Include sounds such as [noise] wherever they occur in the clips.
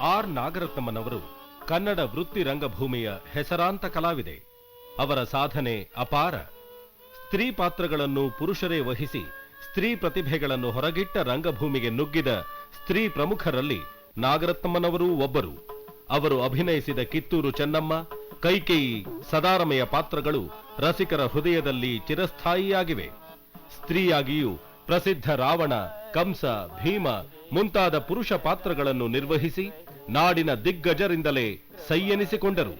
R ನಾಗರತ್ನಮ್ಮನವರು Kannada ವೃತ್ತಿ ರಂಗಭೂಮಿಯ ಹೆಸರಾಂತ ಕಲಾವಿದೆ. ಅವರ ಸಾಧನೆ ಅಪಾರ. ಸ್ತ್ರೀ ಪಾತ್ರಗಳನ್ನು ಪುರುಷರೇ ವಹಿಸಿ ಸ್ತ್ರೀ ಪ್ರತಿಭೆಗಳನ್ನು ಹೊರಗಿಟ್ಟ ರಂಗಭೂಮಿಗೆ ನುಗ್ಗಿದ ಸ್ತ್ರೀ ಪ್ರಮುಖರಲ್ಲಿ ನಾಗರತ್ನಮ್ಮನವರೂ ಒಬ್ಬರು. ಅವರು ಅಭಿನಯಿಸಿದ ಕಿತ್ತೂರು ಚೆನ್ನಮ್ಮ ಕೈಕೇಯಿ ಸದಾರಮೆಯ ಪಾತ್ರಗಳು ರಸಿಕರ ಹೃದಯದಲ್ಲಿ ಚಿರಸ್ಥಾಯಿಯಾಗಿವೆ. ಸ್ತ್ರೀಯಾಗಿಯೂ ಪ್ರಸಿದ್ಧ ರಾವಣ, ಕಂಸ, ಭೀಮ ಮುಂತಾದ ಪುರುಷ ಪಾತ್ರಗಳನ್ನು ನಿರ್ವಹಿಸಿ ನಾಡಿನ ದಿಗ್ಗಜರಿಂದಲೇ ಸೈಯೆನಿಸಿಕೊಂಡರು.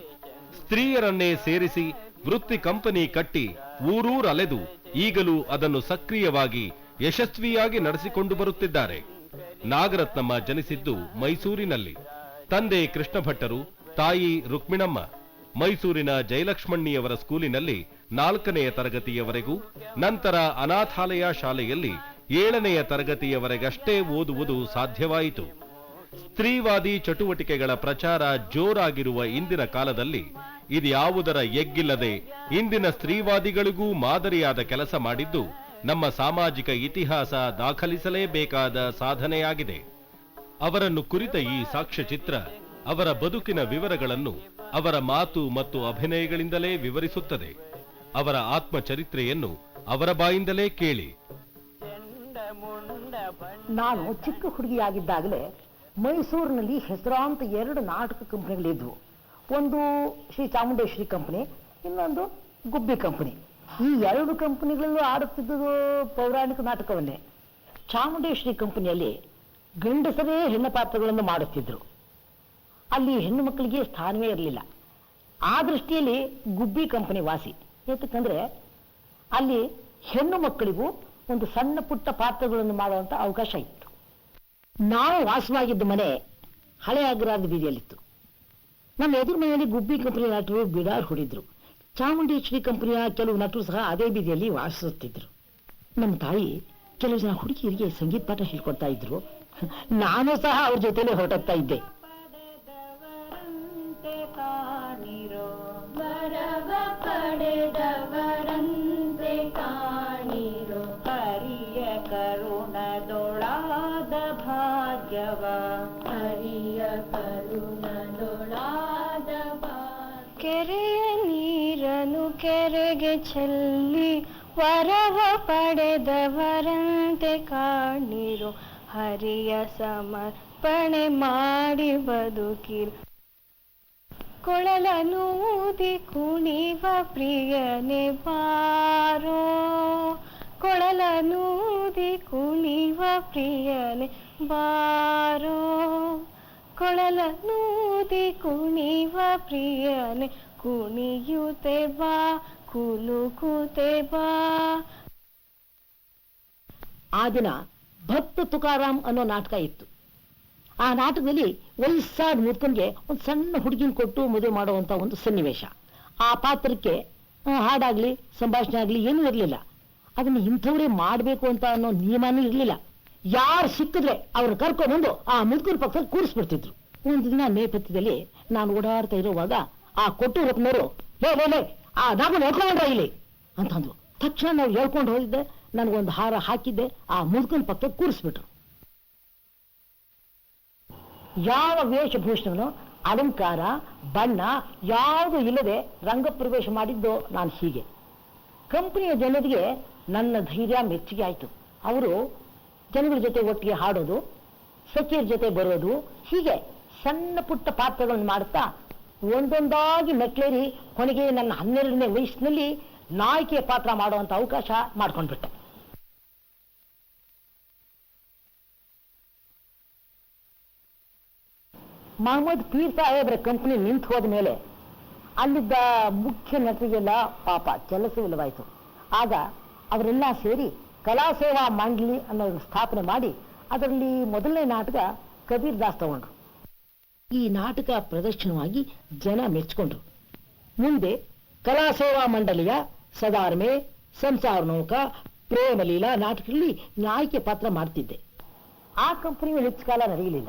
ಸ್ತ್ರೀಯರನ್ನೇ ಸೇರಿಸಿ ವೃತ್ತಿ ಕಂಪನಿ ಕಟ್ಟಿ ಊರೂರಲೆದು ಈಗಲೂ ಅದನ್ನು ಸಕ್ರಿಯವಾಗಿ ಯಶಸ್ವಿಯಾಗಿ ನಡೆಸಿಕೊಂಡು ಬರುತ್ತಿದ್ದಾರೆ. ನಾಗರತ್ನಮ್ಮ ಜನಿಸಿದ್ದು ಮೈಸೂರಿನಲ್ಲಿ. ತಂದೆ ಕೃಷ್ಣ ಭಟ್ಟರು ತಾಯಿ ರುಕ್ಮಿಣಮ್ಮ. ಮೈಸೂರಿನ ಜಯಲಕ್ಷ್ಮಣ್ಣಿಯವರ ಸ್ಕೂಲಿನಲ್ಲಿ ನಾಲ್ಕನೆಯ ತರಗತಿಯವರೆಗೂ, ನಂತರ ಅನಾಥಾಲಯ ಶಾಲೆಯಲ್ಲಿ ಏಳನೆಯ ತರಗತಿಯವರೆಗಷ್ಟೇ ಓದುವುದು ಸಾಧ್ಯವಾಯಿತು. ಸ್ತ್ರೀವಾದಿ ಚಟುವಟಿಕೆಗಳ ಪ್ರಚಾರ ಜೋರಾಗಿರುವ ಇಂದಿನ ಕಾಲದಲ್ಲಿ ಇದ್ಯಾವುದರ ಎಗ್ಗಿಲ್ಲದೆ ಇಂದಿನ ಸ್ತ್ರೀವಾದಿಗಳಿಗೂ ಮಾದರಿಯಾದ ಕೆಲಸ ಮಾಡಿದ್ದು ನಮ್ಮ ಸಾಮಾಜಿಕ ಇತಿಹಾಸ ದಾಖಲಿಸಲೇಬೇಕಾದ ಸಾಧನೆಯಾಗಿದೆ. ಅವರನ್ನು ಕುರಿತ ಈ ಸಾಕ್ಷ್ಯಚಿತ್ರ, ಅವರ ಬದುಕಿನ ವಿವರಗಳನ್ನು ಅವರ ಮಾತು ಮತ್ತು ಅಭಿನಯಗಳಿಂದಲೇ ವಿವರಿಸುತ್ತದೆ. ಅವರ ಆತ್ಮಚರಿತ್ರೆಯನ್ನು ಅವರ ಬಾಯಿಂದಲೇ ಕೇಳಿ. ನಾನು ಚಿಕ್ಕ ಹುಡುಗಿಯಾಗಿದ್ದಾಗಲೇ ಮೈಸೂರಿನಲ್ಲಿ ಹೆಸರಾಂತ ಎರಡು ನಾಟಕ ಕಂಪನಿಗಳಿದ್ವು. ಒಂದು ಶ್ರೀ ಚಾಮುಂಡೇಶ್ವರಿ ಕಂಪನಿ, ಇನ್ನೊಂದು ಗುಬ್ಬಿ ಕಂಪನಿ. ಈ ಎರಡು ಕಂಪನಿಗಳಲ್ಲೂ ಆಡುತ್ತಿದ್ದುದು ಪೌರಾಣಿಕ ನಾಟಕವನ್ನೇ. ಚಾಮುಂಡೇಶ್ವರಿ ಕಂಪನಿಯಲ್ಲಿ ಗಂಡಸರೇ ಹೆಣ್ಣು ಪಾತ್ರಗಳನ್ನು ಮಾಡುತ್ತಿದ್ದರು ಅಲ್ಲಿ ಹೆಣ್ಣು ಮಕ್ಕಳಿಗೆ ಸ್ಥಾನವೇ ಇರಲಿಲ್ಲ. ಆ ದೃಷ್ಟಿಯಲ್ಲಿ ಗುಬ್ಬಿ ಕಂಪನಿ ವಾಸಿ. ಏತಕ್ಕಂದ್ರೆ ಅಲ್ಲಿ ಹೆಣ್ಣು ಮಕ್ಕಳಿಗೂ ಒಂದು ಸಣ್ಣ ಪುಟ್ಟ ಪಾತ್ರಗಳನ್ನು ಮಾಡುವಂಥ ಅವಕಾಶ ಇತ್ತು. ನಾವು ವಾಸವಾಗಿದ್ದ ಮನೆ ಹಳೆ ಬೀದಿಯಲ್ಲಿತ್ತು. ನಮ್ಮ ಎದುರು ಮನೆಯಲ್ಲಿ ಗುಬ್ಬಿ ಕಂಪನಿ ನಟರು ಬಿಡಾರ್ ಹೊಡಿದ್ರು. ಚಾಮುಂಡೇಶ್ವರಿ ಕಂಪನಿಯ ಕೆಲವು ನಟರು ಸಹ ಅದೇ ಬೀದಿಯಲ್ಲಿ ವಾಸಿಸುತ್ತಿದ್ರು ನಮ್ಮ ತಾಯಿ ಕೆಲವು ಜನ ಹುಡುಗಿಯರಿಗೆ ಸಂಗೀತ ಪಾಠ ಹೇಳ್ಕೊಡ್ತಾ ಇದ್ರು. ನಾನು ಸಹ ಅವ್ರ ಜೊತೆಲೆ ಹೊರಟೋಗ್ತಾ ಇದ್ದೆ. ಕೆರೆಗೆ ಚೆಲ್ಲಿ ವರವ ಪಡೆದವರಂತೆ ಕಾಣಿರು ಹರಿಯ ಸಮರ್ಪಣೆ ಮಾಡಿ ಬದುಕಿರು. ಕೊಳಲನೂದಿ ಕುಣಿವ ಪ್ರಿಯನೆ ಬಾರೋ. ಕೊಳಲನೂದಿ ಕುಣಿವ ಪ್ರಿಯನೆ ಬಾರೋ. ಕೊಳಲನೂದಿ ಕುಣಿವ ಪ್ರಿಯನೆ ಕುಣಿಯುತ್ತೆ ಬಾ. ಆ ದಿನ ಭಕ್ತ ತುಕಾರಾಮ್ ಅನ್ನೋ ನಾಟಕ ಇತ್ತು. ಆ ನಾಟಕದಲ್ಲಿ ವಯಸ್ಸಾದ ಮುದ್ಕನ್ಗೆ ಒಂದು ಸಣ್ಣ ಹುಡುಗಿನ ಕೊಟ್ಟು ಮದುವೆ ಮಾಡುವಂತ ಒಂದು ಸನ್ನಿವೇಶ. ಆ ಪಾತ್ರಕ್ಕೆ ಹಾಡಾಗ್ಲಿ, ಸಂಭಾಷಣೆ ಆಗ್ಲಿ ಏನೂ ಇರಲಿಲ್ಲ. ಅದನ್ನ ಇಂಥವ್ರೇ ಮಾಡಬೇಕು ಅಂತ ಅನ್ನೋ ನಿಯಮನೂ ಇರಲಿಲ್ಲ. ಯಾರು ಸಿಕ್ಕಿದ್ರೆ ಅವ್ರು ಕರ್ಕೊಂಡ್ಬಂದು ಆ ಮುದುಕನ ಪಕ್ಕದಲ್ಲಿ ಕೂರಿಸ್ಬಿಡ್ತಿದ್ರು. ಒಂದು ದಿನ ನೇಪಥ್ಯದಲ್ಲಿ ನಾನು ಓಡಾಡ್ತಾ ಇರುವಾಗ ಆ ಕೊಟ್ಟು ರತ್ನವರು ಲೇ ಆ ನಾಗನ ನೋಡ್ಕೊಂಡ್ರ ಇಲ್ಲಿ? ಅಂತಂದ್ರು ತಕ್ಷಣ ನಾವು ಹೇಳ್ಕೊಂಡು ಹೋಗಿದ್ದೆ, ನನಗೊಂದು ಹಾರ ಹಾಕಿದ್ದೆ, ಆ ಮುದುಕನ ಪಕ್ಕ ಕೂರಿಸ್ಬಿಟ್ರು. ಯಾವ ವೇಷಭೂಷಣನು, ಅಲಂಕಾರ, ಬಣ್ಣ, ಯಾವುದು ಇಲ್ಲದೆ ರಂಗಪ್ರವೇಶ ಮಾಡಿದ್ದು ನಾನು ಹೀಗೆ. ಕಂಪನಿಯ ಜನರಿಗೆ ನನ್ನ ಧೈರ್ಯ ಮೆಚ್ಚುಗೆ ಆಯಿತು. ಅವರು ಜನಗಳ ಜೊತೆ ಒಟ್ಟಿಗೆ ಹಾಡೋದು, ಸಖಿಯರ ಜೊತೆ ಬರೋದು, ಹೀಗೆ ಸಣ್ಣ ಪುಟ್ಟ ಪಾತ್ರಗಳನ್ನು ಮಾಡುತ್ತಾ ಒಂದೊಂದಾಗಿ ಮೆಟ್ಲೇರಿ ಕೊನೆಗೆ ನನ್ನ ಹನ್ನೆರಡನೇ ವಯಸ್ಸಿನಲ್ಲಿ ನಾಯಕಿಯ ಪಾತ್ರ ಮಾಡುವಂತ ಅವಕಾಶ ಮಾಡ್ಕೊಂಡ್ಬಿಟ್ಟೆ. ಮಹಮ್ಮದ್ ಪೀರ್ ಸಾಹೇಬ್ರ ಕಂಪನಿ ನಿಂತು ಹೋದ ಮೇಲೆ ಅಲ್ಲಿದ್ದ ಮುಖ್ಯ ನಟರಿಗೆಲ್ಲ ಪಾಪ ಕೆಲಸವಿಲ್ಲವಾಯಿತು ಆಗ ಅವರೆಲ್ಲ ಸೇರಿ ಕಲಾ ಸೇವಾ ಮಂಡಳಿ ಅನ್ನೋ ಸ್ಥಾಪನೆ ಮಾಡಿ ಅದರಲ್ಲಿ ಮೊದಲನೇ ನಾಟಕ ಕಬೀರ್ ದಾಸ್ ತಗೊಂಡ್ರು. ಈ ನಾಟಕ ಪ್ರದರ್ಶನವಾಗಿ ಜನ ಮೆಚ್ಚಿಕೊಂಡ್ರು. ಮುಂದೆ ಕಲಾ ಸೇವಾ ಮಂಡಳಿಯ ಸದಾರ್ಮೆ ಸಂಸಾರ ನೌಕ ಪ್ರೇಮಲೀಲಾ ನಾಟಕದಲ್ಲಿ ನಾಯಕಿ ಪಾತ್ರ ಮಾಡ್ತಿದ್ದೆ. ಆ ಕಂಪನಿಯು ಹೆಚ್ಚು ಕಾಲ ನಡೆಯಲಿಲ್ಲ.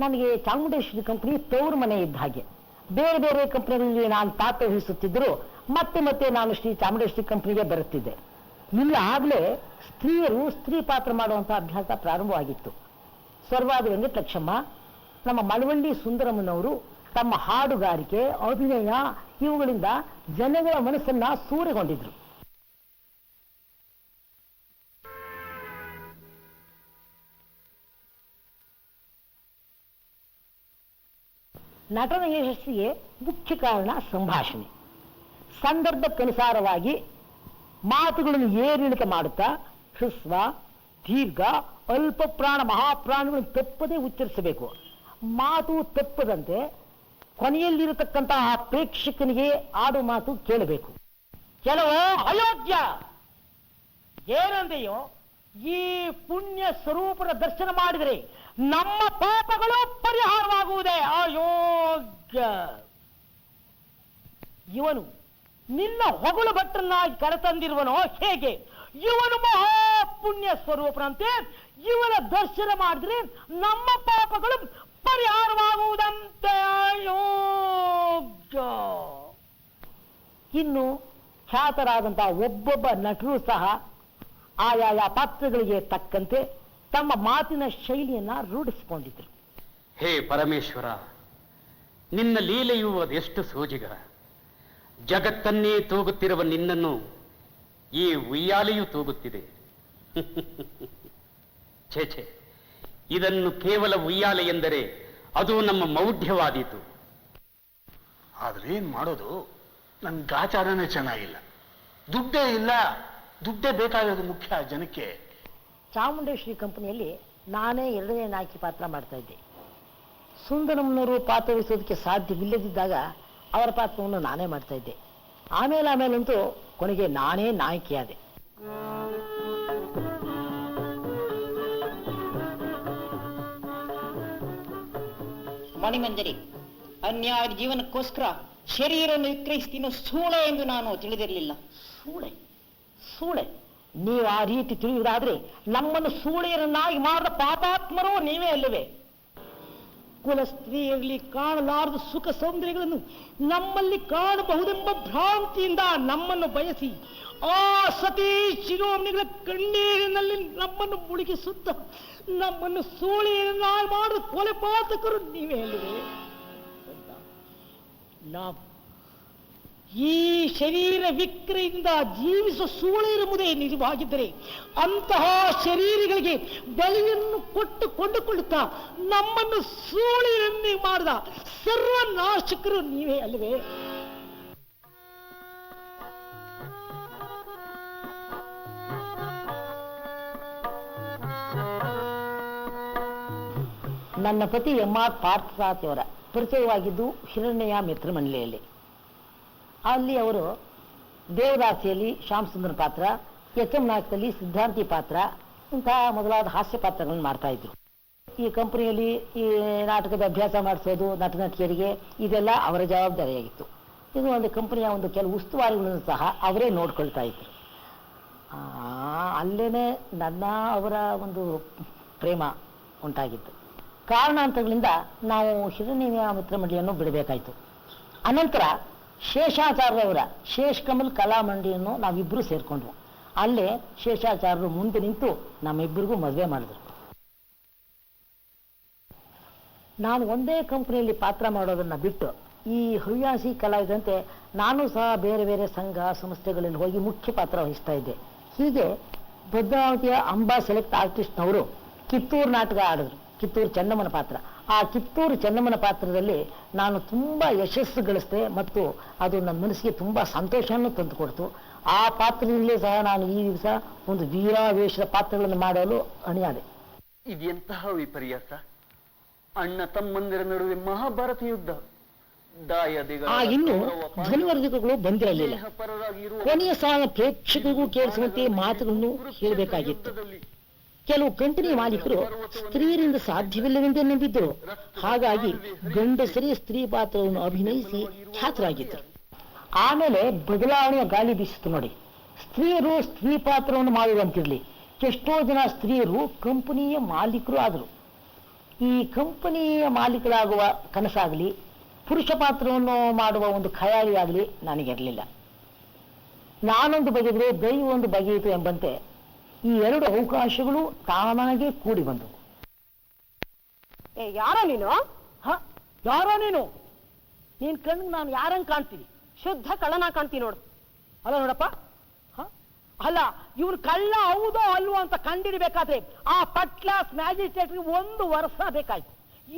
ನನಗೆ ಚಾಮುಂಡೇಶ್ವರಿ ಕಂಪನಿ ತವರು ಮನೆ ಇದ್ದ ಹಾಗೆ. ಬೇರೆ ಬೇರೆ ಕಂಪನಿಗಳಲ್ಲಿ ನಾನು ಪಾತ್ರ ವಹಿಸುತ್ತಿದ್ದರು ಮತ್ತೆ ಮತ್ತೆ ನಾನು ಶ್ರೀ ಚಾಮುಂಡೇಶ್ವರಿ ಕಂಪನಿಗೆ ಬರುತ್ತಿದ್ದೆ. ಇಲ್ಲ ಆಗಲೇ ಸ್ತ್ರೀಯರು ಸ್ತ್ರೀ ಪಾತ್ರ ಮಾಡುವಂತಹ ಅಭ್ಯಾಸ ಪ್ರಾರಂಭವಾಗಿತ್ತು. ಸರ್ವಾದಿ ವೆಂಕಟಲಕ್ಷಮ್ಮ ನಮ್ಮ ಮಳವಳ್ಳಿ ಸುಂದರಮ್ಮನವರು ತಮ್ಮ ಹಾಡುಗಾರಿಕೆ, ಅಭಿನಯ ಇವುಗಳಿಂದ ಜನಗಳ ಮನಸ್ಸನ್ನ ಸೂರೆಗೊಂಡಿದ್ರು. ನಟನ ಯಶಸ್ಸಿಗೆ ಮುಖ್ಯ ಕಾರಣ ಸಂಭಾಷಣೆ. ಸಂದರ್ಭಕ್ಕನುಸಾರವಾಗಿ ಮಾತುಗಳನ್ನು ಏರಿಳಿತ ಮಾಡುತ್ತಾ ಹೃಸ್ವ, ದೀರ್ಘ ಅಲ್ಪ ಪ್ರಾಣ ಮಹಾಪ್ರಾಣಗಳನ್ನು ತಪ್ಪದೇ ಉಚ್ಚರಿಸಬೇಕು. ಮಾತು ತಪ್ಪದಂತೆ ಕೊನೆಯಲ್ಲಿರತಕ್ಕಂತಹ ಆ ಪ್ರೇಕ್ಷಕನಿಗೆ ಆಡು ಮಾತು ಕೇಳಬೇಕು. ಕೆಲವು ಅಯೋಗ್ಯ ಏನಂದೆಯೋ ಈ ಪುಣ್ಯ ಸ್ವರೂಪದ ದರ್ಶನ ಮಾಡಿದರೆ ನಮ್ಮ ಪಾಪಗಳು ಪರಿಹಾರವಾಗುವುದೇ ಅಯೋಗ್ಯ. ಇವನು ನಿನ್ನ ಹೊಗಳು ಭಟ್ರನ್ನಾಗಿ ಕರೆತಂದಿರುವನೋ ಹೇಗೆ? ಇವನು ಮಹಾ ಪುಣ್ಯ ಸ್ವರೂಪನಂತೆ ಇವನ ದರ್ಶನ ಮಾಡಿದ್ರೆ ನಮ್ಮ ಪಾಪಗಳು ಪರಿಹಾರವಾಗುವುದಂತೆ ಯೋಗ್ಯ ಇನ್ನು ಖ್ಯಾತರಾದಂತಹ ಒಬ್ಬೊಬ್ಬ ನಟರು ಸಹ ಆಯಾಯ ಪಾತ್ರಗಳಿಗೆ ತಕ್ಕಂತೆ ತಮ್ಮ ಮಾತಿನ ಶೈಲಿಯನ್ನ ರೂಢಿಸಿಕೊಂಡಿದ್ರು. ಹೇ ಪರಮೇಶ್ವರ, ನಿನ್ನ ಲೀಲೆಯು ಅದೆಷ್ಟು ಸೋಜಿಗ ಜಗತ್ತನ್ನೇ ತೂಗುತ್ತಿರುವ ನಿನ್ನನ್ನು ಈ ಉಯ್ಯಾಲೆಯೂ ತೂಗುತ್ತಿದೆ. [laughs] ಛೇ ಛೇ. ಇದನ್ನು ಕೇವಲ ಉಯ್ಯಾಲೆ ಎಂದರೆ ಅದು ನಮ್ಮ ಮೌಢ್ಯವಾದೀತು. ಆದ್ರೆ ಏನ್ ಮಾಡೋದು? ನನ್ ಗಾಚಾರನೇ ಚೆನ್ನಾಗಿಲ್ಲ. ದುಡ್ಡೇ ಇಲ್ಲ. ದುಡ್ಡೇ ಬೇಕಾಗೋದು ಮುಖ್ಯ ಜನಕ್ಕೆ. ಚಾಮುಂಡೇಶ್ವರಿ ಕಂಪನಿಯಲ್ಲಿ ನಾನೇ ಎರಡನೇ ನಾಯಕಿ ಪಾತ್ರ ಮಾಡ್ತಾ ಇದ್ದೆ. ಸುಂದರಮ್ಮನವರು ಪಾತ್ರ ವಹಿಸೋದಕ್ಕೆ ಸಾಧ್ಯವಿಲ್ಲದಿದ್ದಾಗ ಅವರ ಪಾತ್ರವನ್ನು ನಾನೇ ಮಾಡ್ತಾ ಇದ್ದೆ. ಆಮೇಲೆ ಆಮೇಲಂತೂ ಕೊನೆಗೆ ನಾನೇ ನಾಯಕಿಯಾದೆ. ಮಣಿಮಂಜರಿ ಅನ್ಯಾಯ ಜೀವನಕ್ಕೋಸ್ಕರ ಶರೀರವನ್ನು ವಿಕ್ರಯಿಸ್ತೀನೋ ಸೂಳೆ ಎಂದು ನಾನು ತಿಳಿದಿರಲಿಲ್ಲ. ಸೂಳೆ ಸೂಳೆ. ನೀವು ಆ ರೀತಿ ತಿಳಿಯುವುದಾದ್ರೆ ನಮ್ಮನ್ನು ಸೂಳೆಯರನ್ನಾಗಿ ಮಾಡಿದ ಪಾಪಾತ್ಮರೂ ನೀವೇ ಅಲ್ಲವೇ? ಕುಲ ಸ್ತ್ರೀಯರಲ್ಲಿ ಕಾಣಲಾರದ ಸುಖ ಸೌಂದರ್ಯಗಳನ್ನು ನಮ್ಮಲ್ಲಿ ಕಾಣಬಹುದೆಂಬ ಭ್ರಾಂತಿಯಿಂದ ನಮ್ಮನ್ನು ಬಯಸಿ ಆ ಸತಿ ಶಿರೋಮಣಿಗಳ ಕಣ್ಣೀರಿನಲ್ಲಿ ನಮ್ಮನ್ನು ಮುಳುಗಿಸುತ್ತ, ನಮ್ಮನ್ನು ಸೂಳೆಯರನ್ನಾಗಿ ಮಾಡಿದ ಕೊಲೆ ಪಾತಕರು ನೀವೇ ಅಲ್ಲವೇ ನಾವು ಈ ಶರೀರ ವಿಕ್ರೆಯಿಂದ ಜೀವಿಸುವ ಸೂಳೆರುವುದೇ ನಿಜವಾಗಿದ್ದರೆ ಅಂತಹ ಶರೀರಗಳಿಗೆ ಬಲಿಯನ್ನು ಕೊಟ್ಟು ಕೊಂಡುಕೊಳ್ಳುತ್ತಾ ನಮ್ಮನ್ನು ಸೂಳೆಯನ್ನೇ ಮಾಡಿದ ಸರ್ವನಾಶಕರು ನೀವೇ ಅಲ್ಲವೇ? ನನ್ನ ಪತಿ ಎಂ ಆರ್ ಪಾರ್ಥಸಾತಿಯವರ ಪರಿಚಯವಾಗಿದ್ದು ಹಿರಣ್ಯ ಮಿತ್ರ ಮಂಡಳಿಯಲ್ಲಿ ಅಲ್ಲಿ ಅವರು ದೇವದಾಸಿಯಲ್ಲಿ ಶ್ಯಾಮ್ ಸುಂದರ್ ಪಾತ್ರ ಎಚ್ ಎಂ ನಾಯಕದಲ್ಲಿ ಸಿದ್ಧಾಂತಿ ಪಾತ್ರ ಇಂತಹ ಮೊದಲಾದ ಹಾಸ್ಯ ಪಾತ್ರಗಳನ್ನು ಮಾಡ್ತಾ ಇದ್ರು. ಈ ಕಂಪನಿಯಲ್ಲಿ ಈ ನಾಟಕದ ಅಭ್ಯಾಸ ಮಾಡಿಸೋದು ನಟ ನಟಿಯರಿಗೆ ಇದೆಲ್ಲ ಅವರ ಜವಾಬ್ದಾರಿಯಾಗಿತ್ತು. ಇದು ಒಂದು ಕಂಪನಿಯ ಒಂದು ಕೆಲವು ಉಸ್ತುವಾರಿಗಳನ್ನು ಸಹ ಅವರೇ ನೋಡ್ಕೊಳ್ತಾ ಇದ್ರು. ಆ, ಅಲ್ಲೇನೆ ನನ್ನ ಅವರ ಒಂದು ಪ್ರೇಮ ಉಂಟಾಗಿತ್ತು. ಕಾರಣಾಂತರಗಳಿಂದ ನಾವು ಮಿತ್ರ ಮಂಡಳಿಯನ್ನು ಬಿಡಬೇಕಾಯಿತು. ಅನಂತರ ಶೇಷಾಚಾರ್ಯವರ ಶೇಷ್ ಕಮಲ್ ಕಲಾ ಮಂಡಳಿಯನ್ನು ನಾವಿಬ್ಬರು ಸೇರ್ಕೊಂಡ್ವು ಅಲ್ಲೇ ಶೇಷಾಚಾರ್ಯರು ಮುಂದೆ ನಿಂತು ನಮ್ಮಿಬ್ಬರಿಗೂ ಮದುವೆ ಮಾಡಿದ್ರು. ನಾನು ಒಂದೇ ಕಂಪನಿಯಲ್ಲಿ ಪಾತ್ರ ಮಾಡೋದನ್ನ ಬಿಟ್ಟು ಈ ಹವ್ಯಾಸಿ ಕಲಾವಿದಂತೆ ನಾನು ಸಹ ಬೇರೆ ಬೇರೆ ಸಂಘ, ಸಂಸ್ಥೆಗಳಲ್ಲಿ ಹೋಗಿ ಮುಖ್ಯ ಪಾತ್ರ ವಹಿಸ್ತಾ ಇದ್ದೆ. ಹೀಗೆ ಭದ್ರಾವತಿಯ ಅಂಬಾ ಸೆಲೆಕ್ಟ್ ಆರ್ಟಿಸ್ಟ್ನವರು ಕಿತ್ತೂರು ನಾಟಕ ಆಡಿದ್ರು. ಕಿತ್ತೂರು ಚೆನ್ನಮ್ಮನ ಪಾತ್ರ. ಆ ಕಿತ್ತೂರು ಚೆನ್ನಮ್ಮನ ಪಾತ್ರದಲ್ಲಿ ನಾನು ತುಂಬ ಯಶಸ್ಸು ಗಳಿಸಿದೆ ಮತ್ತು ಅದು ನನ್ನ ಮನಸ್ಸಿಗೆ ತುಂಬ ಸಂತೋಷವನ್ನು ತಂದುಕೊಡ್ತು ಆ ಪಾತ್ರದಲ್ಲೇ ಸಹ ನಾನು ಈ ದಿವಸ ಒಂದು ವೀರಾವೇಶದ ಪಾತ್ರಗಳನ್ನು ಮಾಡಲು ಅಣಿಯಾದೆ. ಇದೆಂತಹ ವಿಪರ್ಯಾಸ? ಅಣ್ಣ ತಮ್ಮಂದಿರ ನಡುವೆ ಮಹಾಭಾರತ ಯುದ್ಧ. ಆ ಇನ್ನು ಧ್ವನಿವರ್ಧಕಗಳು ಬಂದಿರಲಿಲ್ಲ. ಕೊನೆಯ ಸಾಲ ಪ್ರೇಕ್ಷಕರಿಗೂ ಕೇಳಿಸುವಂತೆ ಮಾತುಗಳನ್ನು ಹೇಳಬೇಕಾಗಿತ್ತು. ಕೆಲವು ಕಂಪನಿ ಮಾಲೀಕರು ಸ್ತ್ರೀಯರಿಂದ ಸಾಧ್ಯವಿಲ್ಲವೆಂದೇ ನಂಬಿದ್ದರು. ಹಾಗಾಗಿ ಗಂಡಸರೇ ಸ್ತ್ರೀ ಪಾತ್ರವನ್ನು ಅಭಿನಯಿಸಿ ಖ್ಯಾತರಾಗಿದ್ದರು. ಆಮೇಲೆ ಬದಲಾವಣೆಯ ಗಾಳಿ ಬೀಸಿತು ನೋಡಿ. ಸ್ತ್ರೀಯರು ಸ್ತ್ರೀ ಪಾತ್ರವನ್ನು ಮಾಡುವಂತಿರ್ಲಿ ಎಷ್ಟೋ ಜನ ಸ್ತ್ರೀಯರು ಕಂಪನಿಯ ಮಾಲೀಕರು ಆದರು. ಈ ಕಂಪನಿಯ ಮಾಲೀಕರಾಗುವ ಕನಸಾಗಲಿ, ಪುರುಷ ಪಾತ್ರವನ್ನು ಮಾಡುವ ಒಂದು ಖಯಾಲಿ ಆಗಲಿ ನನಗಿರಲಿಲ್ಲ ನಾನೊಂದು ಬಗೆದರೆ ದೈವ ಒಂದು ಬಗೆಯಿತು ಎಂಬಂತೆ ಈ ಎರಡು ಅವಕಾಶಗಳು ತಾನಾಗೆ ಕೂಡಿ ಬಂದವು. ಏ ಯಾರೋ ನೀನು? ಹ ಯಾರೋ ನೀನು? ನೀನ್ ಕಣ್ಣು ನಾನು ಯಾರಂಗ್ ಕಾಣ್ತೀನಿ? ಶುದ್ಧ ಕಳ್ಳನ ಕಾಣ್ತೀನಿ ನೋಡು. ಅಲ್ಲ ನೋಡಪ್ಪ ಹ? ಅಲ್ಲ ಇವ್ರು ಕಳ್ಳ ಹೌದೋ ಅಲ್ವೋ ಅಂತ ಕಂಡಿರ್ಬೇಕಾದ್ರೆ ಆ ಫಸ್ಟ್ ಕ್ಲಾಸ್ ಮ್ಯಾಜಿಸ್ಟ್ರೇಟ್ಗೆ ಒಂದು ವರ್ಷ ಬೇಕಾಯ್ತು.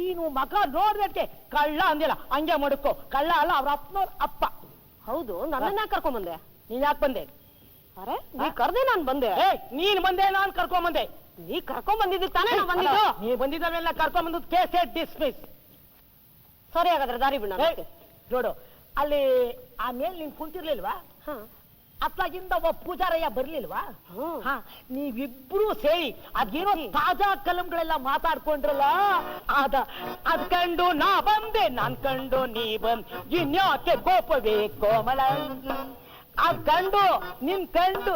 ಈನು ಮಗ ನೋಡ್ದಕ್ಕೆ ಕಳ್ಳ ಅಂದಿಲ್ಲ. ಹಂಗೆ ಮಡುಕೋ. ಕಳ್ಳ ಅಲ್ಲ ಅವ್ರ ಅಪ್ಪನವ್ರ ಅಪ್ಪ. ಹೌದು ನನ್ನನ್ನ ಕರ್ಕೊಂಡ್ ಬಂದೆ ನೀನ್ ಯಾಕೆ ಬಂದೆ? ಅರೆ ನೀ ಕರ್ದೆ ನಾನ್ ಬಂದೆ. ಏ ನೀನ್ ಬಂದೆ ನಾನ್ ಕರ್ಕೊಂಡ್ ಬಂದೆ. ನೀ ಕರ್ಕೊಂಡ್ ಬಂದಿದ್ದು ತಾನೇ ನಾ ಬಂದಿದ್ದು? ನೀ ಬಂದಿದ್ದವೆಲ್ಲ ಕರ್ಕೊಂಡ್ ಬಂದಿದ್ದು ಕೇಸ್ ಡಿಸ್ಮಿಸ್ ಸರಿ ಹಾಗಾದ್ರೆ ದಾರಿ ಬಿಡ ನೋಡು ಅಲ್ಲಿ ಆಮೇಲೆ ನೀನ್ ಕುಂತಿರ್ಲಿಲ್ವಾ? ಹಾ. ಅತ್ಲಾಗಿಂದ ಒಬ್ಬ ಪೂಜಾರಯ್ಯ ಬರ್ಲಿಲ್ವಾ? ನೀವಿಬ್ರು ಸೇರಿ ಅದೇನೋ ತಾಜಾ ಕಲಂಗಳೆಲ್ಲ ಮಾತಾಡ್ಕೊಂಡ್ರಲ್ಲ ಅದ ಅದ್ ಕಂಡು ನಾ ಬಂದೆ ನಾನ್ ಕಂಡು ನೀ ಬಂದ್ ಇನ್ಯಾಕೆ ಕೋಪವೇ ಕೋಮಲ? ಅದ್ ಕಂಡು ನಿನ್ ಕಂಡು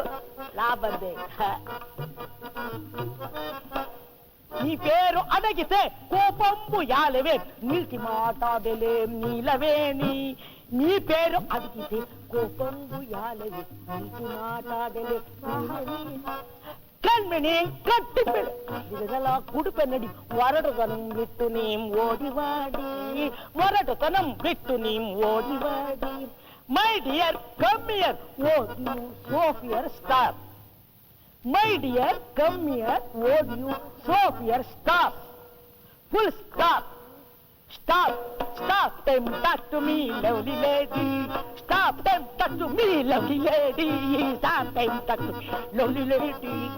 ನಾ ಬಂದೆ ಹ. నీ పేరు అడగితే కోపంబు యాలవే నిలిచి మాటాడలే నీలవేణి నీ పేరు అడిగితే కోపంబు యాలవే నిలిచి మాటాడలే నీలవేణి ಕಣ್ಮಣಿ ಕಟ್ಟಿ ಇದೆಲ್ಲ ಕುಡುಪೆನ್ನಡಿ ಒರಡುತನಂ ಬಿಟ್ಟು ನೀಂ ಓಡಿವಾಡಿ ಒರಡುತನಂ ಬಿಟ್ಟು My dear, come here. Oh, you Sophia, stop. My dear, come here. Oh, you Sophia, stop. Full stop. Stop, stop them, talk to me, lovely lady. Stop them, talk to me, lovely lady. Stop them, talk to me, lovely lady.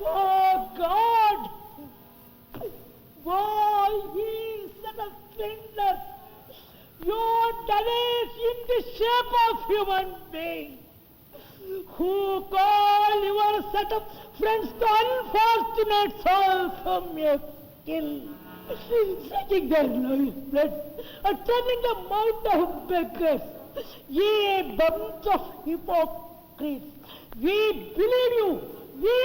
Oh, God! Why he such a friendless? You done it in the shape of human being who call your set of friends to unfortunate souls from your kill, sucking their life blood, and turning them out of beggars. Ye bunch of hypocrites, we believe you, we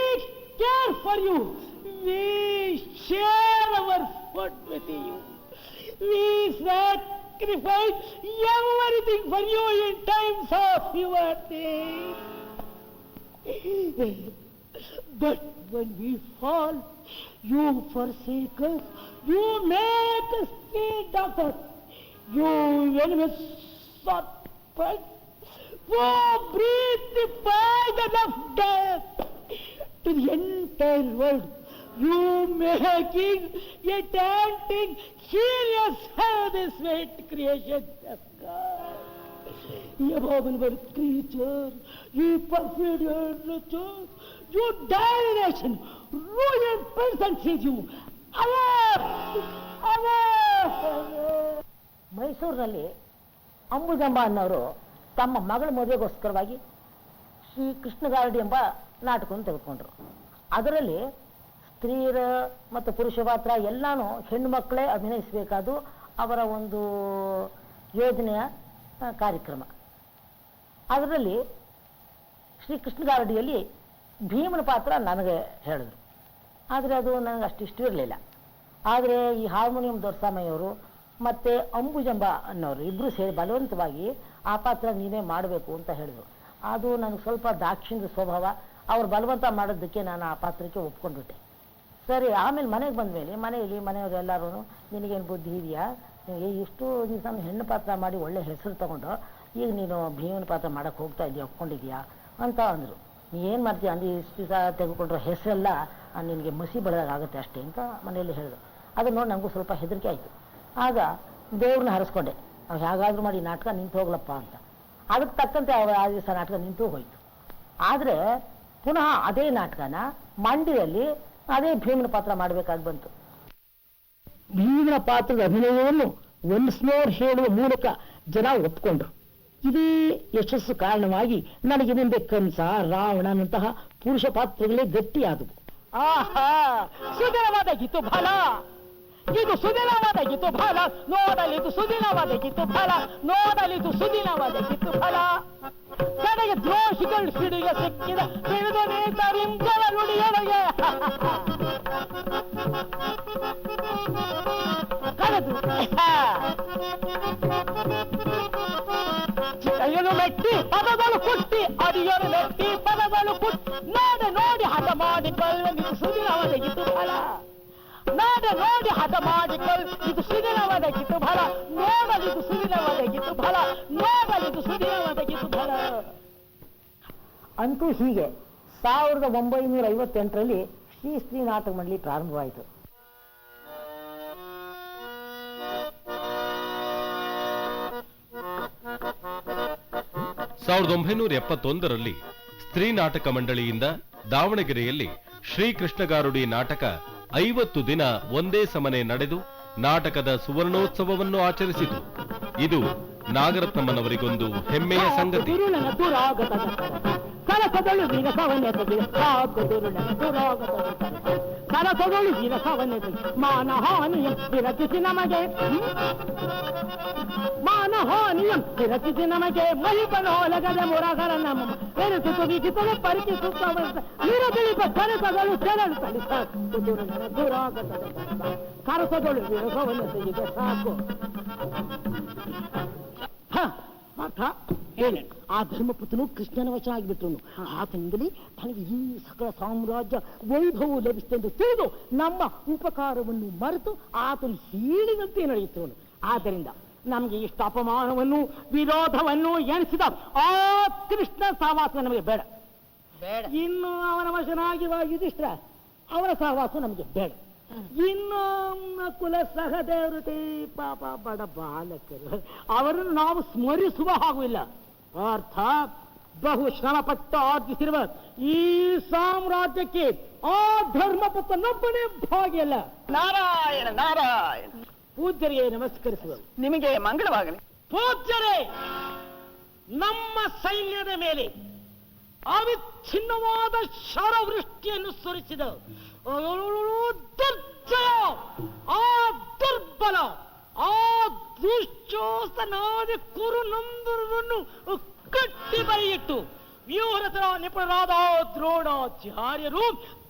care for you, we share food with you. We sacrifice everything for you in times of your need. But when we fall, you forsake us, you make us see doctor, you sort but who breathe the poison of death to the entire world. You making a daunting, serious great creation of God. You abominable creature, you perfidious nature, you damnation, ruined person sees you. ಮೈಸೂರಿನಲ್ಲಿ ಅಂಬುಜಂಬ ಅನ್ನೋರು ತಮ್ಮ ಮಗಳ ಮದುವೆಗೋಸ್ಕರವಾಗಿ ಶ್ರೀ ಕೃಷ್ಣಗಾರಡಿ ಎಂಬ ನಾಟಕವನ್ನು ತೆಗೆದುಕೊಂಡ್ರು ಅದರಲ್ಲಿ ಸ್ತ್ರೀಯರ ಮತ್ತು ಪುರುಷ ಪಾತ್ರ ಎಲ್ಲಾನು ಹೆಣ್ಣು ಮಕ್ಕಳೇ ಅಭಿನಯಿಸಬೇಕಾದು ಅವರ ಒಂದು ಯೋಜನೆಯ ಕಾರ್ಯಕ್ರಮ. ಅದರಲ್ಲಿ ಶ್ರೀ ಕೃಷ್ಣಗಾರಡಿಯಲ್ಲಿ ಭೀಮನ ಪಾತ್ರ ನನಗೆ ಹೇಳಿದ್ರು. ಆದರೆ ಅದು ನನಗೆ ಅಷ್ಟು ಇಷ್ಟ ಇರಲಿಲ್ಲ. ಆದರೆ ಈ ಹಾರ್ಮೋನಿಯಂ ದೊರಸಾಮಯ್ಯವರು ಮತ್ತು ಅಂಬುಜಂಬ ಅನ್ನೋರು ಇಬ್ಬರು ಸೇರಿ ಬಲವಂತವಾಗಿ ಆ ಪಾತ್ರ ನೀನೇ ಮಾಡಬೇಕು ಅಂತ ಹೇಳಿದ್ರು. ಅದು ನನಗೆ ಸ್ವಲ್ಪ ದಾಕ್ಷಿಣ್ಯ ಸ್ವಭಾವ. ಅವ್ರು ಬಲವಂತ ಮಾಡೋದಕ್ಕೆ ನಾನು ಆ ಪಾತ್ರಕ್ಕೆ ಒಪ್ಕೊಂಡ್ಬಿಟ್ಟೆ. ಸರಿ, ಆಮೇಲೆ ಮನೆಗೆ ಬಂದಮೇಲೆ, ಮನೆಯಲ್ಲಿ ಮನೆಯವರು ಎಲ್ಲರೂ ನಿನಗೇನು ಬುದ್ಧಿ ಇದೆಯಾ? ಇಷ್ಟು ದಿವಸ ಹೆಣ್ಣು ಪಾತ್ರ ಮಾಡಿ ಒಳ್ಳೆ ಹೆಸರು ತಗೊಂಡು, ಈಗ ನೀನು ಭೀಮನ ಪಾತ್ರ ಮಾಡಕ್ಕೆ ಹೋಗ್ತಾ ಇದೆಯಾ, ಒಪ್ಕೊಂಡಿದ್ಯಾ? ಅಂತ ಅಂದರು. ನೀ ಏನು ಮಾಡ್ತೀಯ ಅಂದ್ರೆ ಇಷ್ಟು ದಿವಸ ತೆಗೆದುಕೊಂಡ್ರೆ ಹೆಸರೆಲ್ಲ ನಿನಗೆ ಮಸಿ ಆಗುತ್ತೆ ಅಷ್ಟೇ ಅಂತ ಮನೆಯಲ್ಲಿ ಹೇಳಿದ್ರು. ಅದನ್ನು ನೋಡಿ ನನಗೂ ಸ್ವಲ್ಪ ಹೆದರಿಕೆ ಆಯಿತು. ಆಗ ದೇವ್ರನ್ನ ಹರಿಸ್ಕೊಂಡೆ. ಅವ್ರು ಹೇಗಾದ್ರೂ ಮಾಡಿ ನಾಟಕ ನಿಂತು ಹೋಗ್ಲಪ್ಪ ಅಂತ. ಅದಕ್ಕೆ ತಕ್ಕಂತೆ ಅವರು ಆ ದಿವಸ ನಾಟಕ ನಿಂತು ಹೋಯಿತು. ಆದರೆ ಪುನಃ ಅದೇ ನಾಟಕನ ಮಂಡ್ಯದಲ್ಲಿ ಅದೇ ಭೀಮನ ಪಾತ್ರ ಮಾಡಬೇಕಾಗಿ ಬಂತು. ಭೀಮನ ಪಾತ್ರದ ಅಭಿನಯವನ್ನು ಒನ್ಸ್ ಸ್ನೋರ್ ಹೇಳುವ ಮೂಲಕ ಜನ ಒಪ್ಕೊಂಡ್ರು. ಇದೇ ಯಶಸ್ಸು ಕಾರಣವಾಗಿ ನನಗೆ ಮುಂದೆ ಕಂಸ ರಾವಣನಂತಹ ಪುರುಷ ಪಾತ್ರಗಳೇ ಗಟ್ಟಿಯಾದವು. ಆಹಾ ಸುಂದರವಾದ ಗೀತು ಬಲ ಇದು ಸುದಿನವಾದ ಗಿತ್ತು ಫಲ. ನೋಡಲಿದು ಸುದಿನವಾದ ಗಿತ್ತು ಫಲ. ನೋಡಲಿದು ಸುದಿನವಾದ ಗಿತ್ತು ಫಲ. ಕಡೆಗೆ ದ್ರೋಷಿಗಳು ಸಿಡಿಗೆ ಸಿಕ್ಕಿದ. ತಿಳಿದು ನೇತರಿಂಜಲ ನುಡಿಯೊಳಗೆ. ಕಳೆದು. ಚಿಕ್ಕಯ್ಯನು ಮೆಟ್ಟಿ, ಪದಗಳು ಕುಟ್ಟಿ. ಅಡಿಯನು ಮೆಟ್ಟಿ, ಪದಗಳು ಕುಟ್ಟಿ. ನೋಡಿ ನೋಡಿ ಹಠ ಮಾಡಿಕೊಳ್ಳ ನೋಡ ನೋಡಿ ಹದ ಮಾಡಿಕೊಳ್ಳ ಇದು ಸುದಿನವಾದ ಗಿತ್ತು ಫಲ ನೋಡಲಿದು ಸುದಿನವಾದ ಗಿತ್ತು ಫಲ ನೋಡಲಿದು ಸುದಿನವಾದ ಗಿತ್ತು ಫಲ ಅಂತೂ ಹೀಗೆ ಸಾವಿರದ ಒಂಬೈನೂರ ಐವತ್ತೆಂಟರಲ್ಲಿ ಶ್ರೀ ಸ್ತ್ರೀ ನಾಟಕ ಮಂಡಳಿ ಪ್ರಾರಂಭವಾಯಿತು. ಸಾವಿರದ ಒಂಬೈನೂರ ಎಪ್ಪತ್ತೊಂದರಲ್ಲಿ ಸ್ತ್ರೀ ನಾಟಕ ಮಂಡಳಿಯಿಂದ ದಾವಣಗೆರೆಯಲ್ಲಿ ಶ್ರೀಕೃಷ್ಣಗಾರುಡಿ ನಾಟಕ ಐವತ್ತು ದಿನ ಒಂದೇ ಸಮನೆ ನಡೆದು ನಾಟಕದ ಸುವರ್ಣೋತ್ಸವವನ್ನು ಆಚರಿಸಿತು. ಇದು ನಾಗರತ್ನಮ್ಮನವರಿಗೊಂದು ಹೆಮ್ಮೆಯ ಸಂಗತಿ ದುರುಳನ ದುರಾಗತದ ಕಲಸದಳು ವಿರಸವನ್ನೇ ತೆಗೆದ ಸಾಕು ದುರುಳನ ದುರಾಗತದ ಕಲಸದಳು ವಿರಸವನ್ನೇ ತೆಗೆದ ಮಾನಹಾನಿಯ ವಿರಚಿಸಿ ನಮಗೆ ಹ್ಮ್? ಮಾನಹಾನಿಯಂ ವಿರಚಿಸಿ ನಮಗೆ ಮಹಿಪನೋಲಗದ ಮುರಗರ ನಮ್ಮ ಬೆರೆಸಿತು ವಿಗಿತಲು ಪರಿಚಿಸುತ್ತವಂತ ವಿರದಿಳಿಪ ಕನಸಗಳು ಸೆರಳು ತಳಿ ಸಾಕು ದುರುಳನ ದುರಾಗತದ ಕರಸದಳು ವಿರಸವನ್ನೇ ತೆಗೆದ ಸಾಕು ಹ, ಪಾರ್ಥ ಹೇಳಿ. ಆ ಧರ್ಮಪುತ್ರನು ಕೃಷ್ಣನ ವಶನ ಆಗಿಬಿಟ್ರು ಆತನಿಂದಲೇ ತನಗೆ ಈ ಸಕಲ ಸಾಮ್ರಾಜ್ಯ ವೈಭವವು ಲಭಿಸಿತೆಂದು ತಿಳಿದು ನಮ್ಮ ಉಪಕಾರವನ್ನು ಮರೆತು ಆತನು ಹೇಳಿದಂತೆ ನಡೆಯುತ್ತವನು ಆದ್ದರಿಂದ ನಮಗೆ ಇಷ್ಟ ಅಪಮಾನವನ್ನು ವಿರೋಧವನ್ನು ಎಣಿಸಿದ ಆ ಕೃಷ್ಣ ಸಹವಾಸ ನಮಗೆ ಬೇಡ. ಬೇಡ. ಇನ್ನು ಅವನ ವಶನಾಗಿ ಇದಿಷ್ಟ ಅವನ ಸಹವಾಸ ನಮಗೆ ಬೇಡ. ಇನ್ನು ಕುಲ ಸಹದೇವರತೆ ಪಾಪ ಬಡ ಬಾಲಕರು ಅವರನ್ನು ನಾವು ಸ್ಮರಿಸುವ ಹಾಗೂ ಇಲ್ಲ ಅರ್ಥ ಬಹು ಶ್ರಮಪಟ್ಟು ಆರ್ಜಿಸಿರುವ ಈ ಸಾಮ್ರಾಜ್ಯಕ್ಕೆ ಆ ಧರ್ಮಪುತ್ರನೊಬ್ಬನೇ ಭಾಗಿಯಲ್ಲ ನಾರಾಯಣ ನಾರಾಯಣ ಪೂಜ್ಯರಿಗೆ ನಮಸ್ಕರಿಸುವ ನಿಮಗೆ ಮಂಗಳವಾಗಲಿ ಪೂಜ್ಯರೇ ನಮ್ಮ ಸೈನ್ಯದ ಮೇಲೆ ಅವಿಚ್ಛಿನ್ನವಾದ ಶರವೃಷ್ಟಿಯನ್ನು ಸುರಿಸಿದ ದುರ್ಜಯ ಆ ದುರ್ಬಲ, ಆ ದುಶ್ಚೋಸನಾದ ಕುರುನಂದರನ್ನು ಕಟ್ಟಿ ಬರೆಯಿಟ್ಟು ವ್ಯೂಹರತರ ನಿಪುಣರಾದ ದ್ರೋಣಾಚಾರ್ಯರು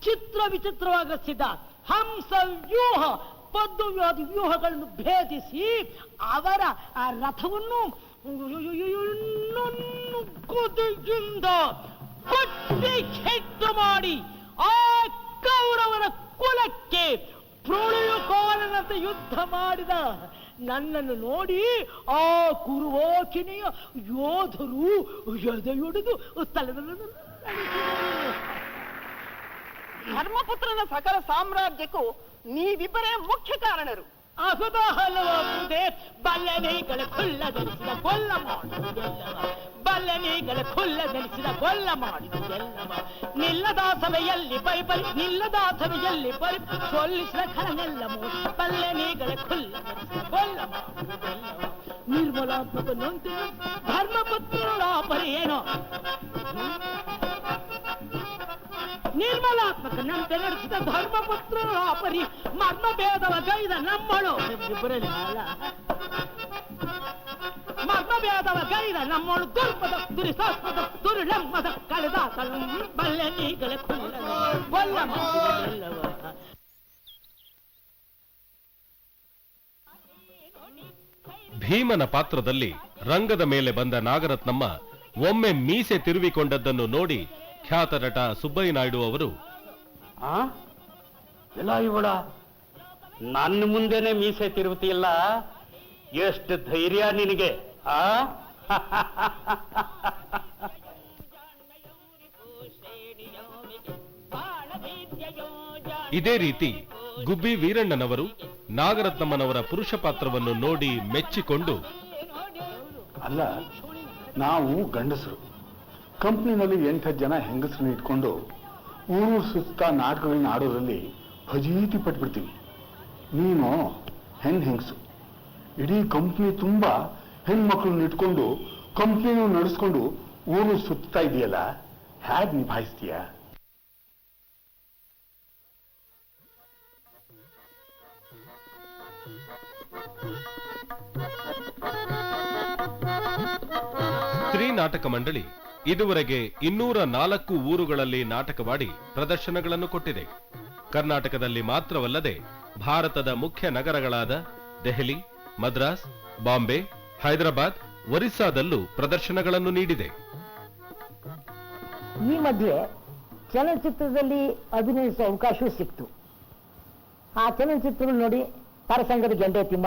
ಚಿತ್ರ ವಿಚಿತ್ರವಾಗಿ ರಚಿಸಿದ ಹಂಸ ವ್ಯೂಹ, ಪದ್ಮವ್ಯಾಧಿ ವ್ಯೂಹಗಳನ್ನು ಭೇದಿಸಿ ಅವರ, ಆ ರಥವನ್ನು ಕೊಟ್ಟಿ ಕೆಟ್ಟು ಮಾಡಿ ಆ ಕೌರವರ ಕುಲಕ್ಕೆ ಪ್ರಳಯಕಾಲನಂತೆ ಯುದ್ಧ ಮಾಡಿದ ನನ್ನನ್ನು ನೋಡಿ ಆ ಕುರುವಾಕಿನಿಯ ಯೋಧರು ಎದೆಯೊಡೆದು ತಲೆ ಧರ್ಮಪುತ್ರನ ಸಕಲ ಸಾಮ್ರಾಜ್ಯಕ್ಕೂ ನೀವಿಬ್ಬರೇ ಮುಖ್ಯ ಕಾರಣರು. ಅಸುತ ಹಲವಾಗುವುದೇ ಬಲ್ಲನೆಗಳ ಖುಲ್ಲ ಧರಿಸಿದ ಕೊಲ್ಲ ಮಾಡುವುದೆಲ್ಲವ ಬಲ್ಲನೆಗಳ ಖುಲ್ಲ ಧರಿಸಿದ ಕೊಲ್ಲ ಮಾಡುವುದೆಲ್ಲವ ನಿಲ್ಲದ ಸಭೆಯಲ್ಲಿ ಪರಿಪರಿ ನಿಲ್ಲದ ಸಭೆಯಲ್ಲಿ ಪರಿ ಸೊಲ್ಲಿಸಿದ ಖರನೆಲ್ಲ ಮೂಡಿ ಬಲ್ಲನೆಗಳ ಖುಲ್ಲ ಧರಿಸಿದ ಕೊಲ್ಲ ಮಾಡುವುದೆಲ್ಲವ ನಿರ್ಮಲಾತ್ಮಕ ನೊಂದಿನ ಧರ್ಮಪುತ್ರರ ಪರಿ ಏನೋ ನಿರ್ಮಲಾತ್ಮಕ ನಂತೆ ನಡೆಸಿದ ಧರ್ಮಪುತ್ರ ಅಪರಿ ಮರ್ಮ ಭೇದವ ಗೈದ ನಮ್ಮಳು. ಮರ್ಮ ಭೇದವ ಗೈದ ನಮ್ಮಳು ದುರ್ಪದ ದುರಿಸಾತ್ಮದ ದುರ್ಲಮ್ಮದ ಕಳೆದ ಬಲ್ಲೆ ನೀಗಳೆ ಕುಲ್ಲ ಭೀಮನ ಪಾತ್ರದಲ್ಲಿ ರಂಗದ ಮೇಲೆ ಬಂದ ನಾಗರತ್ನಮ್ಮ ಒಮ್ಮೆ ಮೀಸೆ ತಿರುವಿಕೊಂಡದ್ದನ್ನು ನೋಡಿ ಖ್ಯಾತ ನಟ ಸುಬ್ಬಯ್ಯ ನಾಯ್ಡು ಅವರು. ಆ? ಎಲ್ಲ ಇವಳ? ನನ್ನ ಮುಂದೆನೆ ಮೀಸೆ ತಿರುಗುತ್ತಿಲ್ಲ ಎಷ್ಟು ಧೈರ್ಯ ನಿನಗೆ ಆ? ಇದೇ ರೀತಿ ಗುಬ್ಬಿ ವೀರಣ್ಣನವರು ನಾಗರತ್ನಮ್ಮನವರ ಪುರುಷ ಪಾತ್ರವನ್ನು ನೋಡಿ ಮೆಚ್ಚಿಕೊಂಡು ಅಲ್ಲ ನಾವು ಗಂಡಸರು. ಕಂಪ್ನಿನಲ್ಲಿ ಎಂಟು ಜನ ಹೆಂಗಸರನ್ನ ಇಟ್ಕೊಂಡು ಊರು ಸುತ್ತ ನಾಟಕಗಳನ್ನ ಆಡೋದ್ರಲ್ಲಿ ಭಜೀತಿ ಪಟ್ಬಿಡ್ತೀವಿ. ನೀನು ಹೆಣ್ ಹೆಂಗಸು. ಇಡೀ ಕಂಪ್ನಿ ತುಂಬ ಹೆಣ್ಮಕ್ಳನ್ನ ಇಟ್ಕೊಂಡು ಕಂಪ್ನಿನೂ ನಡೆಸ್ಕೊಂಡು ಊರು ಸುತ್ತಾ ಇದೆಯಲ್ಲ, ಹ್ಯಾಗ್ ನಿಭಾಯಿಸ್ತೀಯ? ಸ್ತ್ರೀ ನಾಟಕ ಮಂಡಳಿ ಇದುವರೆಗೆ ಇನ್ನೂರ ನಾಲ್ಕು ಊರುಗಳಲ್ಲಿ ನಾಟಕವಾಡಿ ಪ್ರದರ್ಶನಗಳನ್ನು ಕೊಟ್ಟಿದೆ. ಕರ್ನಾಟಕದಲ್ಲಿ ಮಾತ್ರವಲ್ಲದೆ ಭಾರತದ ಮುಖ್ಯ ನಗರಗಳಾದ ದೆಹಲಿ, ಮದ್ರಾಸ್, ಬಾಂಬೆ, ಹೈದರಾಬಾದ್, ಒರಿಸ್ಸಾದಲ್ಲೂ ಪ್ರದರ್ಶನಗಳನ್ನು ನೀಡಿದೆ. ಈ ಮಧ್ಯೆ ಚಲನಚಿತ್ರದಲ್ಲಿ ಅಭಿನಯಿಸುವ ಅವಕಾಶವೂ ಸಿಕ್ತು. ಆ ಚಲನಚಿತ್ರ ನೋಡಿ, ಪರಸಂಗದ ಗೆಂಡೆ ತಿಮ್ಮ,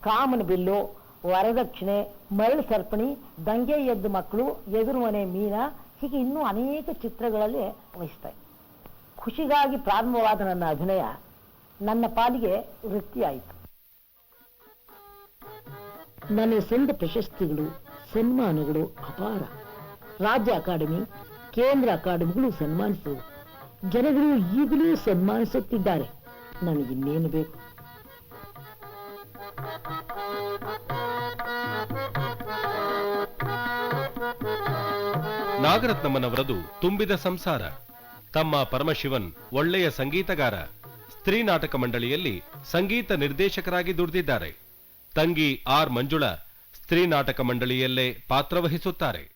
ಕಾಮನ ಬಿಲ್ಲು ವರದಕ್ಷಿಣೆ, ಮರಳು ಸರ್ಪಣಿ, ದಂಗೆ ಎದ್ದು ಮಕ್ಕಳು ಎದುರು ಮನೆ ಮೀನ ಹೀಗೆ ಇನ್ನೂ ಅನೇಕ ಚಿತ್ರಗಳಲ್ಲಿ ವಹಿಸ್ತಾ ಇದ್ದೆ. ಖುಷಿಗಾಗಿ ಪ್ರಾರಂಭವಾದ ನನ್ನ ಅಭಿನಯ ನನ್ನ ಪಾಲಿಗೆ ವೃತ್ತಿಯಾಯಿತು. ನನಗೆ ಸಂದ ಪ್ರಶಸ್ತಿಗಳು, ಸನ್ಮಾನಗಳು ಅಪಾರ. ರಾಜ್ಯ ಅಕಾಡೆಮಿ, ಕೇಂದ್ರ ಅಕಾಡೆಮಿಗಳು ಸನ್ಮಾನಿಸಿದವು ಜನಗಳು ಈಗಲೂ ಸನ್ಮಾನಿಸುತ್ತಿದ್ದಾರೆ. ನನಗಿನ್ನೇನು ಬೇಕು? ನಾಗರತ್ನಮ್ಮನವರದು ತುಂಬಿದ ಸಂಸಾರ. ತಮ್ಮ ಪರಮಶಿವನ್ ಒಳ್ಳೆಯ ಸಂಗೀತಗಾರ. ಸ್ತ್ರೀ ನಾಟಕ ಮಂಡಳಿಯಲ್ಲಿ ಸಂಗೀತ ನಿರ್ದೇಶಕರಾಗಿ ದುಡಿದಿದ್ದಾರೆ. ತಂಗಿ ಆರ್ ಮಂಜುಳಾ ಸ್ತ್ರೀ ನಾಟಕ ಮಂಡಳಿಯಲ್ಲೇ ಪಾತ್ರವಹಿಸುತ್ತಾರೆ.